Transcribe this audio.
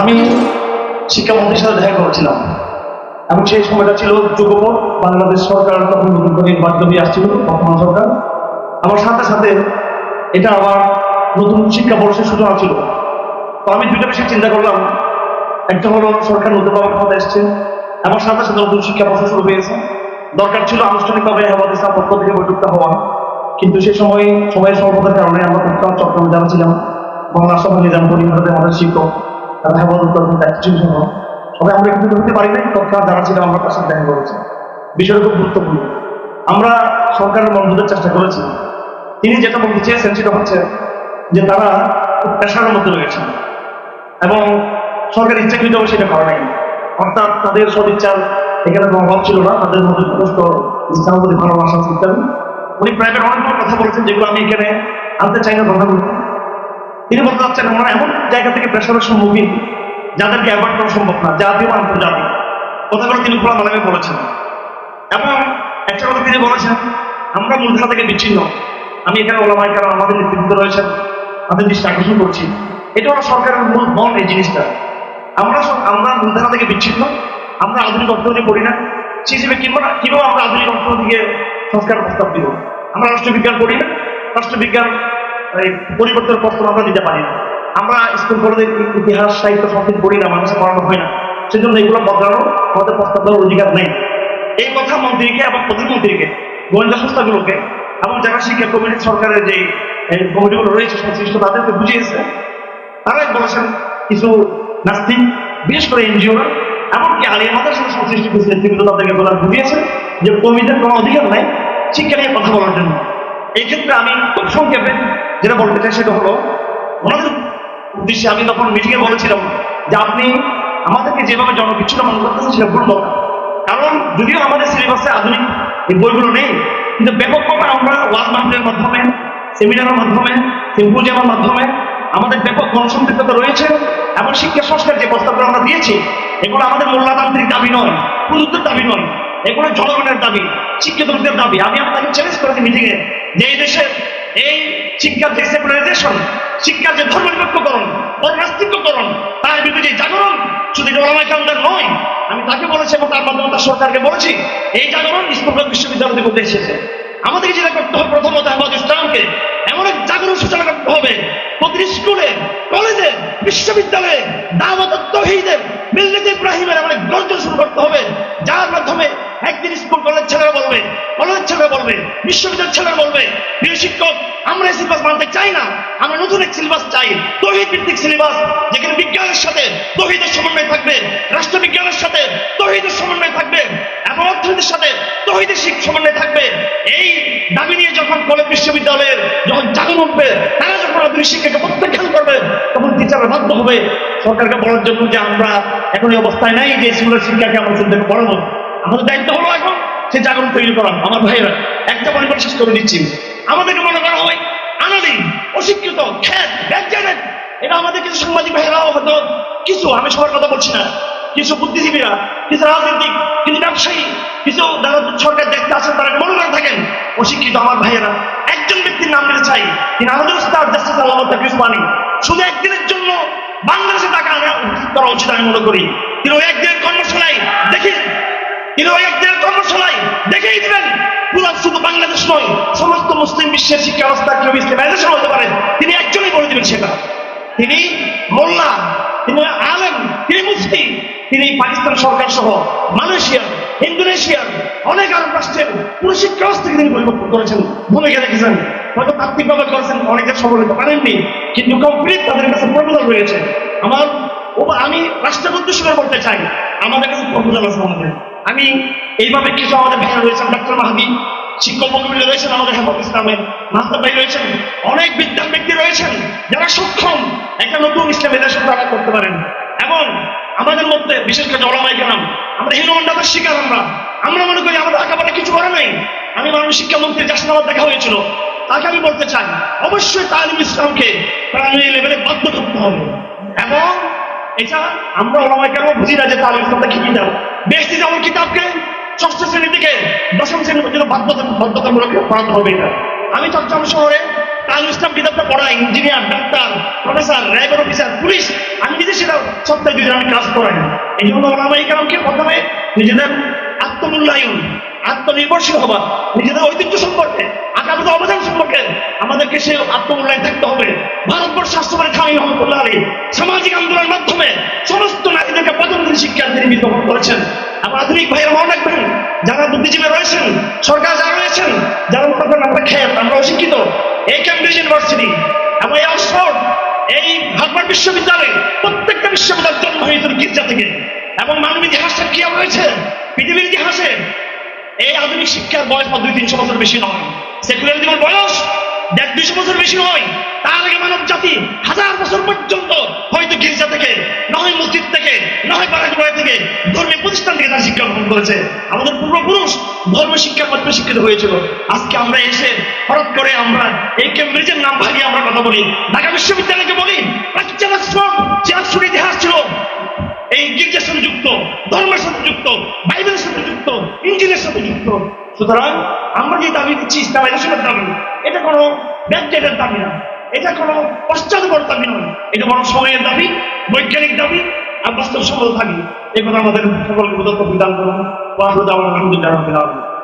আমি শিক্ষামন্ত্রীর সাথে দেখা করেছিলাম। এবং সেই সময়টা ছিল যুগপথ বাংলাদেশ সরকার তখন নতুন করে নির্বাচিত আসছিল বর্তমান সরকার। আমার সাথে সাথে এটা আমার নতুন শিক্ষা শিক্ষাবর্ষের সূচনা ছিল। তো আমি দুইটা বিষয় চিন্তা করলাম। একটা হলো সরকার নতুনভাবে ক্ষমতা এসছে আমার সাথে সাথে নতুন শিক্ষা শিক্ষাবর্ষ শুরু হয়েছে। দরকার ছিল আনুষ্ঠানিকভাবে ইসলাম পক্ষ থেকে বৈঠকটা হওয়া কিন্তু সে সময় সময়ের স্বল্পতার কারণে আমরা চট্টগ্রামে যারা ছিলাম বাংলা সভা নিজাম পরিবারের আমাদের শিক্ষক তারা হেফাজত দায়িত্ব ছিল সহ সবাই আমরা কিন্তু হতে পারি নাই তৎকাল যারা ছিলাম আমরা তার সাথে দেখা করেছি। বিষয়টা খুব গুরুত্বপূর্ণ। আমরা সরকারের মনোযোগের চেষ্টা করেছি। তিনি যেটা বলতে চেয়েছেন সেটা হচ্ছে যে তারা খুব প্রেশারের মধ্যে রয়েছেন এবং সরকার ইচ্ছাকৃতভাবে সেটা করে নাই অর্থাৎ তাদের সদিচ্ছার এখানে কোনো অভাব ছিল না, তাদের মধ্যে যথেষ্ট ইসলামের প্রতি ভালোবাসা ইত্যাদি উনি প্রাইভেট অনেকগুলো কথা বলেছেন, যেগুলো আমি এখানে আনতে চাই না কথাগুলো তিনি বলতে চাচ্ছেন আমরা এমন জায়গা থেকে প্রেশারের সম্মুখীন যাদেরকে অ্যাভয়েড করা সম্ভব না জাতীয় আন্তর্জাতিক কথাগুলো তিনি খোলা মালামে বলেছেন। এবং একটা কথা তিনি বলেছেন, আমরা মূলধারা থেকে বিচ্ছিন্ন। আমি এখানে ওলামাই কারণ আমাদের নেতৃত্ব রয়েছেন তাদের দৃষ্টি আকর্ষণ করছি। এটা হলো সরকারের মূল বন এই জিনিসটা। আমরা আমরা মূলধারা থেকে বিচ্ছিন্ন, আমরা আধুনিক অর্থনীতি করি না। সেই হিসেবে কিংবা কীভাবে আমরা আধুনিক অর্থনীতিকে সংস্কার প্রস্তাব দিব। আমরা রাষ্ট্রবিজ্ঞান করি না। রাষ্ট্রবিজ্ঞান এই পরিবর্তনের প্রস্তাব আমরা দিতে পারি না। আমরা স্কুল কলেজের ইতিহাস, সাহিত্য সংস্কৃতি পড়ি না মানুষে পড়ানো হয় না। সেজন্য এগুলো বদলানো আমাদের প্রস্তাব দেওয়ার অধিকার নেই। এই কথা মন্ত্রীকে এবং প্রধানমন্ত্রীকে গোয়েন্দা সংস্থাগুলোকে এবং যারা শিক্ষা কমিটি সরকারের যে কমিটিগুলো রয়েছে, সংশ্লিষ্ট তাদেরকে বুঝিয়েছে, তারাই বলেছেন কিছু নাস্তিক, বিশেষ করে এনজিওরা এমনকি আলিয়া মাতার সাথে সংশ্লিষ্ট কিছু নেতৃবৃন্দ তাদেরকে বলার বুঝিয়েছে যে কমিটির কোনো অধিকার নাই শিক্ষা নিয়ে কথা বলার জন্য। এই ক্ষেত্রে আমি সংক্ষেপে যেটা বলতে চাই সেটা হলো উদ্দেশ্যে আমি তখন মিটিংয়ে বলেছিলাম যে আপনি আমাদেরকে যেভাবে জনকিচ্ছুটা মনে করতেছেন সেটা ভুল কথা কারণ যদিও আমাদের সিলেবাসে আধুনিক এই বইগুলো নেই, কিন্তু ব্যাপকভাবে আমরা ওয়াজ মাহফিলের মাধ্যমে, সেমিনারের মাধ্যমে সিম্পোজিয়ামের মাধ্যমে আমাদের ব্যাপক গণসম্পৃক্ততা রয়েছে এবং শিক্ষা সংস্কার যে প্রস্তাবগুলো আমরা দিয়েছি, এগুলো আমাদের মোল্লাতান্ত্রিক দাবি নয়, প্রযুক্তির দাবি নয়, এগুলো জনগণের দাবি, শিক্ষিতদের দাবি। আমি আপনাকে চ্যালেঞ্জ করেছি মিটিংয়ে যে এই দেশে এই শিক্ষার যে সেকুলারাইজেশন শিক্ষার যে ধর্মনিরপেক্ষকরণ নাস্তিককরণ তার বিরুদ্ধে জাগরণ, শুধু জনমাইকামদের নয়, আমি তাকে বলেছি এবং তার মাধ্যমে তার সরকারকে বলেছি, এই জাগরণ স্কুল বিশ্ববিদ্যালয় থেকে উঠে এসেছে। আমাদেরকে যেটা করতে হবে প্রথমত আহমদ ইসলামকে এমন এক জাগরণ সূচনা করতে হবে, প্রতিটি স্কুলে, কলেজে, বিশ্ববিদ্যালয়ে দাওয়াত তহিদের মিল্লাত ইব্রাহিমের এমন এক গর্জন শুরু করতে হবে, যার মাধ্যমে একদিন স্কুল কলেজ ছেলেরা বলবে কলেজ ছেলেরা বলবে, বিশ্ববিদ্যালয়ের ছেলেরা বলবে, প্রিয় শিক্ষক, আমরা এই সিলেবাস মানতে চাই না, আমরা নতুন এক সিলেবাস চাই। তহিদ ভিত্তিক সিলেবাস যেখানে বিজ্ঞানের সাথে তহিদের সমন্বয় থাকবে, রাষ্ট্রবিজ্ঞানের সাথে তহিদের সমন্বয় থাকবে, এবং অর্থনীতির সাথে তহিদের শিখ সমন্বয় থাকবে। এই দাবি নিয়ে যখন কলেজ বিশ্ববিদ্যালয়ের যখন জাগরণ উঠবে, তারা যখন আধুনিক শিক্ষাকে প্রত্যাখ্যান করবে, তখন টিচাররা বাধ্য হবে সরকারকে বলার জন্য যে আমরা এখন এই অবস্থায় নাই যে স্কুলের শিক্ষাকে আমরা চিন্তা পড়াবো আমাদের দায়িত্ব হলো এখন সে জাগরণ তৈরি করা আমার ভাইয়েরা, একটা পরিবার শেষ করে দিচ্ছি। আমাদেরকে মনে করা হয় আনালি অশিক্ষিত, খ্যাত ব্যাকজেনেট এটা আমাদের কিছু সাংবাদিক ভাইয়েরাও হয়তো কিছু, আমি সবার কথা বলছি না। কিছু বুদ্ধিজীবীরা, কিছু রাজনৈতিক, কিছু ব্যবসায়ী, কিছু সরকার দেখতে আসেন, তারা মনে করে থাকেন, অশিক্ষিত আমার ভাইয়েরা, একজন ব্যক্তির নাম নিতে চাই, তিনি আমাদের উস্তাদ, জাস্টিস আল্লাহ মানি শুধু একদিনের জন্য বাংলাদেশে তাকে আনা করা উচিত আমি মনে করি। তিনি ওই একদিনের একদিনের কর্মশালায় দেখেই দিবেন পুরো শুধু বাংলাদেশ নয়, সমস্ত মুসলিম বিশ্বের শিক্ষা ব্যবস্থা কেউ ইসলামাইজেশন হতে পারে তিনি একজনই বলে দিবেন সেটা। তিনি মোল্লা, তিনি আলেম, তিনি মুফতি, তিনি পাকিস্তান সরকার সহ মালয়েশিয়া ইন্দোনেশিয়া অনেক আরব রাষ্ট্রের পুরো শিক্ষা ব্যবস্থাকে তিনি পরিবর্তন করেছেন, ভূমিকা রেখেছেন। হয়তো তাত্ত্বিকভাবে করেছেন, অনেকে সফল হতে পারেননি, কিন্তু কমপ্লিট তাদের কাছে প্রপোজাল রয়েছে। আমার আমি রাষ্ট্রের উদ্দেশ্য করে বলতে চাই, আমাদের কাছে প্রপোজাল আছে আমাদের। আমি এইভাবে কিছু আমাদের ভাইরা রয়েছেন ডাক্তার মাহাদি শিক্ষক মন্ডলী রয়েছেন আমাদের হেফাজ ইসলামের মাহতাব ভাই রয়েছেন, অনেক বিদ্যান ব্যক্তি রয়েছেন যারা সক্ষম একটা নতুন ইসলামের দেশ তারা করতে পারেন। এবং আমাদের মধ্যে, বিশেষ করে জলমাই গেলাম আমরা হিরোমন্ডাদের শিকার আমরা। আমরা মনে করি আমাদের আঁকাবাটা কিছু করে নাই। আমি মাননীয় শিক্ষামন্ত্রী যার সাথে দেখা হয়েছিল। তাকে আমি বলতে চাই, অবশ্যই তালিম ইসলামকে প্রাইমারি লেভেলে বাধ্য করতে হবে। এবং আমরা বুঝি না যে কিতাবকে ষষ্ঠ থেকে দশম বাধ্যতামূলক আমি শহরে তাজুল ইসলাম কিতাবটা পড়া ইঞ্জিনিয়ার অফিসার পুলিশ, আমি কাজ করাই এই জন্য প্রথমে নিজেদের আত্মমূল্যায়ন আত্মনির্ভরশীল হবা, নিজেদের ঐতিহ্য সম্পর্কে, আগামী অবদান সম্পর্কে আমাদেরকে সে আত্মমূল্যায়ন থাকতে হবে। ভারতবর্ষ রাষ্ট্রপতি খানি রহমতুল্লাহ আলী, সামাজিক আন্দোলনের মাধ্যমে সমস্ত নারীদেরকে পদোন্নতি শিক্ষা তিনি বিজ্ঞাপন করেছেন। আমার আধুনিক ভাইয়ের মনে রাখবেন, যারা বুদ্ধিজীবী রয়েছেন, সরকার যারা রয়েছেন, যারা মনে করেন আমরা খেয়াল, আমরা অশিক্ষিত এই ক্যামব্রিজ ইউনিভার্সিটি এবং এই অক্সফোর্ড এই হার্ভার্ড বিশ্ববিদ্যালয়ে প্রত্যেকটা বিশ্ববিদ্যালয় জন্ম হয়েছিল গির্জা থেকে। এবং মানব ইতিহাসটা কি রয়েছে, পৃথিবীর ইতিহাসে এই আধুনিক শিক্ষার বয়স বা দুই, তিনশো বছর বেশি নয়। সেকুলারিজমের বয়স দেড়, দুইশো বছর বেশি নয়। তার আগে মানব জাতি হাজার বছর পর্যন্ত হয়তো গির্জা থেকে নয় মসজিদ থেকে নয় পাড়াগুড়া থেকে, ধর্মীয় প্রতিষ্ঠান থেকে তারা শিক্ষা গ্রহণ করেছে। আমাদের পূর্বপুরুষ ধর্ম শিক্ষার মাধ্যমে শিক্ষিত হয়েছিল। আজকে আমরা এসে হঠাৎ করে আমরা এই কেমব্রিজের নাম ভাগিয়ে আমরা কথা বলি। ঢাকা বিশ্ববিদ্যালয়কে বলি ইতিহাস ছিল, এই গির্জার সাথে যুক্ত ধর্মের সাথে যুক্ত বাইবেলের সাথে যুক্ত ইঞ্জিনের সাথে যুক্ত সুতরাং আমরা যে দাবি দিচ্ছি ইসলামের দাবি, এটা কোনো ব্যাকডেটের দাবি না। এটা কোনো পশ্চাৎপর দাবি নয়। এটা কোনো সময়ের দাবি, বৈজ্ঞানিক দাবি, আর বাস্তব সফল দাবি। এ কথা আমাদের সকলকে প্রদত্ত বিধান করুন। আলহামদুলিল্লাহ